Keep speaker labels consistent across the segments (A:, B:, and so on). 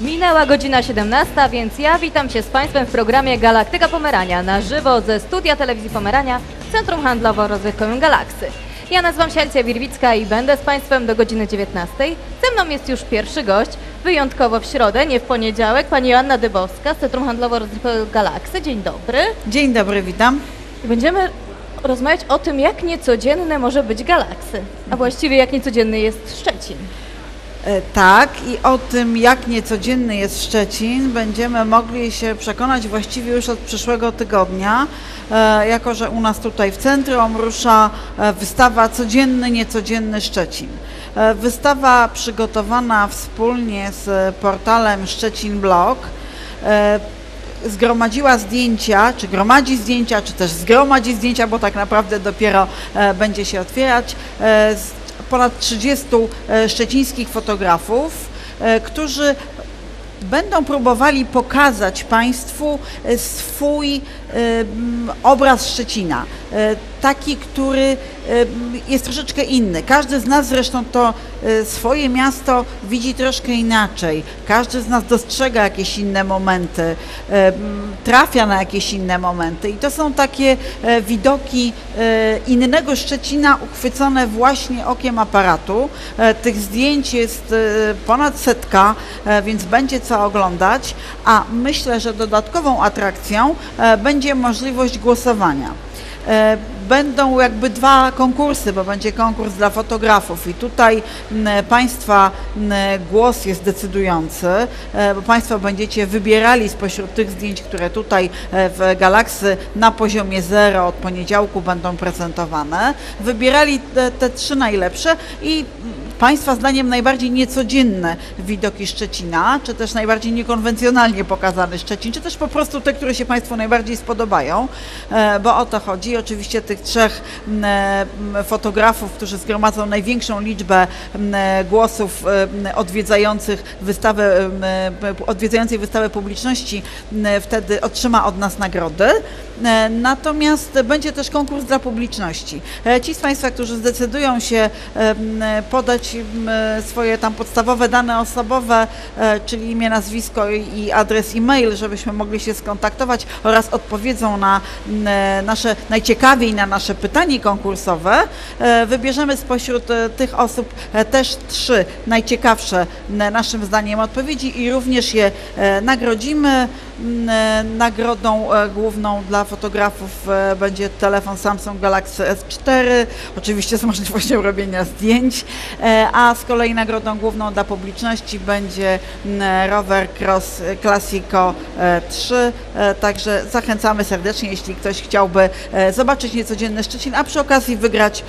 A: Minęła godzina 17, więc ja witam się z Państwem w programie Galaktyka Pomerania na żywo ze studia telewizji Pomerania Centrum Handlowo-Rozrywkowym Galaksy. Ja nazywam się Alicja Wirwicka i będę z Państwem do godziny 19. Ze mną jest już pierwszy gość, wyjątkowo w środę, nie w poniedziałek, pani Joanna Dybowska z Centrum Handlowo-Rozrywkowego Galaksy. Dzień dobry.
B: Dzień dobry, witam.
A: Będziemy rozmawiać o tym, jak niecodzienne może być Galaksy, a właściwie jak niecodzienny jest Szczecin.
B: E, Tak, i o tym, jak niecodzienny jest Szczecin, będziemy mogli się przekonać właściwie już od przyszłego tygodnia, e, jako że u nas tutaj w centrum rusza e, wystawa Codzienny, Niecodzienny Szczecin. Wystawa przygotowana wspólnie z portalem Szczecin Blog. zgromadziła zdjęcia, czy gromadzi zdjęcia, czy też zgromadzi zdjęcia, bo tak naprawdę dopiero będzie się otwierać, ponad 30 e, szczecińskich fotografów, e, którzy będą próbowali pokazać Państwu e, swój obraz Szczecina. Taki, który jest troszeczkę inny. Każdy z nas zresztą to e, swoje miasto widzi troszkę inaczej. Każdy z nas dostrzega jakieś inne momenty, trafia na jakieś inne momenty. I to są takie e, widoki e, innego Szczecina uchwycone właśnie okiem aparatu. Tych zdjęć jest ponad setka, więc będzie co oglądać, a myślę, że dodatkową atrakcją będzie możliwość głosowania. E, Będą jakby dwa konkursy, bo będzie konkurs dla fotografów i tutaj Państwa głos jest decydujący, e, bo Państwo będziecie wybierali spośród tych zdjęć, które tutaj e, w Galaksy na poziomie zero od poniedziałku będą prezentowane. Wybierali te, te trzy najlepsze i Państwa zdaniem najbardziej niecodzienne widoki Szczecina, czy też najbardziej niekonwencjonalnie pokazany Szczecin, czy też po prostu te, które się Państwu najbardziej spodobają, e, bo o to chodzi. Oczywiście tych trzech fotografów, którzy zgromadzą największą liczbę głosów odwiedzających wystawę, odwiedzającej wystawę publiczności, wtedy otrzyma od nas nagrody. E, Natomiast będzie też konkurs dla publiczności. E, Ci z Państwa, którzy zdecydują się e, podać swoje tam podstawowe dane osobowe, czyli imię, nazwisko i adres e-mail, żebyśmy mogli się skontaktować oraz odpowiedzą na nasze najciekawiej na nasze pytanie konkursowe, wybierzemy spośród tych osób też trzy najciekawsze naszym zdaniem odpowiedzi i również je nagrodzimy. Nagrodą e, główną dla fotografów e, będzie telefon Samsung Galaxy S4, oczywiście z możliwością robienia zdjęć, e, a z kolei nagrodą główną dla publiczności będzie rower Cross Classico e, 3, e, także zachęcamy serdecznie, jeśli ktoś chciałby zobaczyć niecodzienny Szczecin, a przy okazji wygrać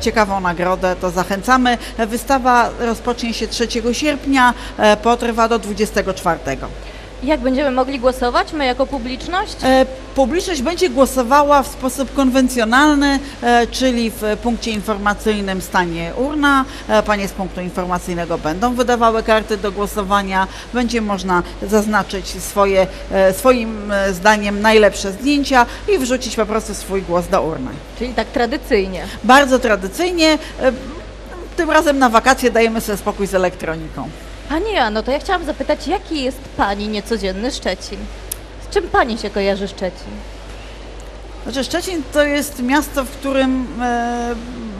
B: ciekawą nagrodę, to zachęcamy. Wystawa rozpocznie się 3 sierpnia, potrwa do 24.
A: Jak będziemy mogli głosować, my jako publiczność?
B: E, Publiczność będzie głosowała w sposób konwencjonalny, e, czyli w punkcie informacyjnym stanie urna. E, Panie z punktu informacyjnego będą wydawały karty do głosowania. Będzie można zaznaczyć swoje, e, swoim e, zdaniem najlepsze zdjęcia i wrzucić po prostu swój głos do urny.
A: Czyli tak tradycyjnie.
B: Bardzo tradycyjnie. e, Tym razem na wakacje dajemy sobie spokój z elektroniką.
A: Pani Joanno, to ja chciałam zapytać, jaki jest Pani niecodzienny Szczecin? Z czym Pani się kojarzy Szczecin?
B: Znaczy Szczecin to jest miasto, w którym e,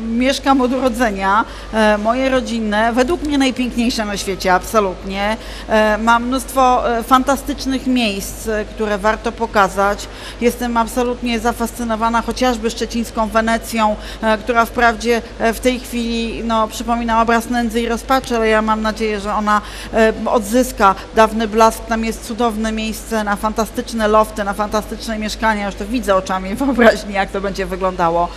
B: mieszkam od urodzenia. E, moje rodzinne, według mnie najpiękniejsze na świecie, absolutnie. E, mam mnóstwo e, fantastycznych miejsc, które warto pokazać. Jestem absolutnie zafascynowana chociażby szczecińską Wenecją, która wprawdzie w tej chwili no, przypomina obraz nędzy i rozpaczy, ale ja mam nadzieję, że ona odzyska dawny blask. Tam jest cudowne miejsce na fantastyczne lofty, na fantastyczne mieszkania. Już to widzę oczami wyobraźni, jak to będzie wyglądało.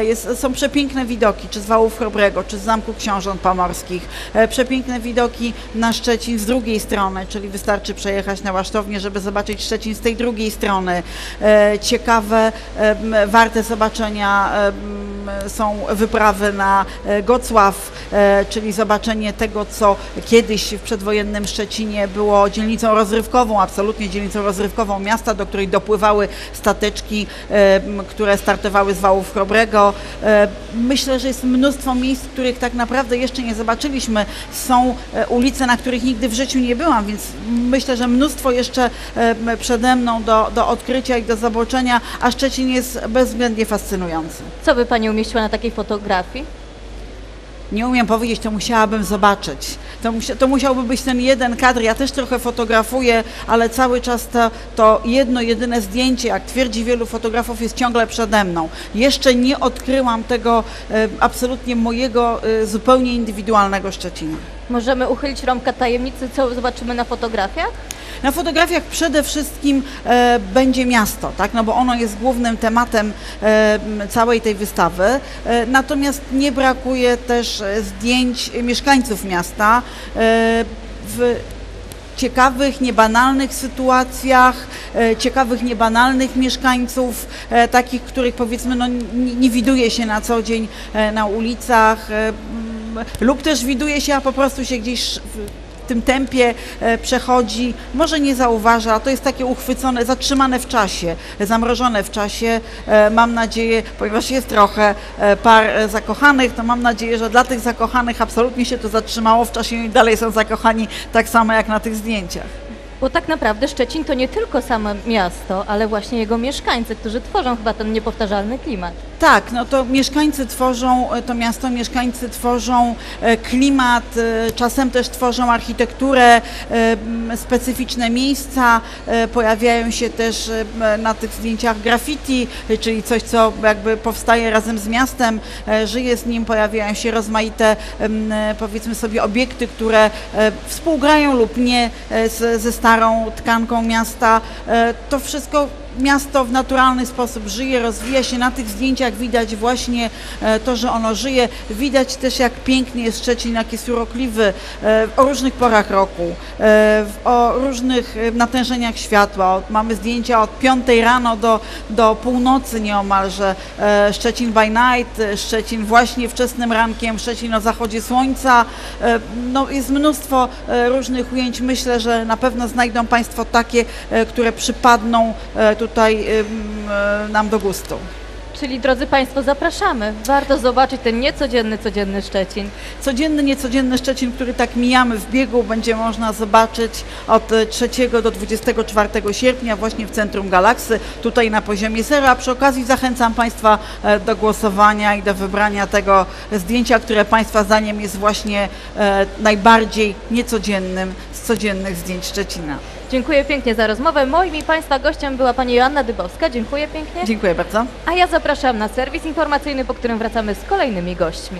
B: Jest, są przepiękne widoki, czy z Wałów Chrobrego, czy z Zamku Książąt Pomorskich. E, Przepiękne widoki na Szczecin z drugiej strony, czyli wystarczy przejechać na Łasztownię, żeby zobaczyć Szczecin z tej drugiej strony. E, Ciekawe, em, warte zobaczenia są wyprawy na e, Gocław, e, czyli zobaczenie tego, co kiedyś w przedwojennym Szczecinie było dzielnicą rozrywkową, absolutnie dzielnicą rozrywkową miasta, do której dopływały stateczki, które startowały z Wałów Chrobrego. Myślę, że jest mnóstwo miejsc, których tak naprawdę jeszcze nie zobaczyliśmy. Są e, ulice, na których nigdy w życiu nie byłam, więc myślę, że mnóstwo jeszcze e, przede mną do, do odkrycia i do zobaczenia, a Szczecin jest bezwzględnie fascynujący.
A: Co by Pani umieściła na takiej fotografii?
B: Nie umiem powiedzieć, to musiałabym zobaczyć. To, musia, to musiałby być ten jeden kadr. Ja też trochę fotografuję, ale cały czas to, to jedno, jedyne zdjęcie, jak twierdzi wielu fotografów, jest ciągle przede mną. Jeszcze nie odkryłam tego e, absolutnie mojego, e, zupełnie indywidualnego Szczecina.
A: Możemy uchylić rąbka tajemnicy, co zobaczymy na fotografiach?
B: Na fotografiach przede wszystkim e, będzie miasto, tak? no bo ono jest głównym tematem e, całej tej wystawy. E, natomiast nie brakuje też zdjęć mieszkańców miasta w ciekawych, niebanalnych sytuacjach, ciekawych, niebanalnych mieszkańców, takich, których powiedzmy no, nie, nie widuje się na co dzień na ulicach lub też widuje się, a po prostu się gdzieś tym tempie e, przechodzi, może nie zauważa, to jest takie uchwycone, zatrzymane w czasie, zamrożone w czasie. E, Mam nadzieję, ponieważ jest trochę e, par zakochanych, to mam nadzieję, że dla tych zakochanych absolutnie się to zatrzymało w czasie i dalej są zakochani tak samo jak na tych zdjęciach.
A: Bo tak naprawdę Szczecin to nie tylko samo miasto, ale właśnie jego mieszkańcy, którzy tworzą chyba ten niepowtarzalny klimat.
B: Tak, no to mieszkańcy tworzą e, to miasto, mieszkańcy tworzą e, klimat, e, czasem też tworzą architekturę, specyficzne miejsca, pojawiają się też na tych zdjęciach graffiti, czyli coś, co jakby powstaje razem z miastem, żyje z nim, pojawiają się rozmaite, powiedzmy sobie, obiekty, które współgrają lub nie ze starą tkanką miasta. To wszystko miasto w naturalny sposób żyje, rozwija się. Na tych zdjęciach widać właśnie e, to, że ono żyje. Widać też, jak pięknie jest Szczecin, jak jest urokliwy e, o różnych porach roku, e, o różnych natężeniach światła. Mamy zdjęcia od 5 rano do, do północy nieomalże. Szczecin by night, Szczecin właśnie wczesnym rankiem, Szczecin o zachodzie słońca. No, jest mnóstwo różnych ujęć. Myślę, że na pewno znajdą Państwo takie, które przypadną tutaj e, nam do gustu.
A: Czyli drodzy Państwo, zapraszamy. Warto zobaczyć ten niecodzienny, codzienny Szczecin.
B: Codzienny, niecodzienny Szczecin, który tak mijamy w biegu, będzie można zobaczyć od e, 3 do 24 sierpnia właśnie w Centrum Galaksy, tutaj na poziomie zero. A przy okazji zachęcam Państwa e, do głosowania i do wybrania tego zdjęcia, które Państwa zdaniem jest właśnie e, najbardziej niecodziennym codziennych zdjęć Szczecina.
A: Dziękuję pięknie za rozmowę. Moim i Państwa gościem była Pani Joanna Dybowska. Dziękuję pięknie.
B: Dziękuję bardzo.
A: A ja zapraszam na serwis informacyjny, po którym wracamy z kolejnymi gośćmi.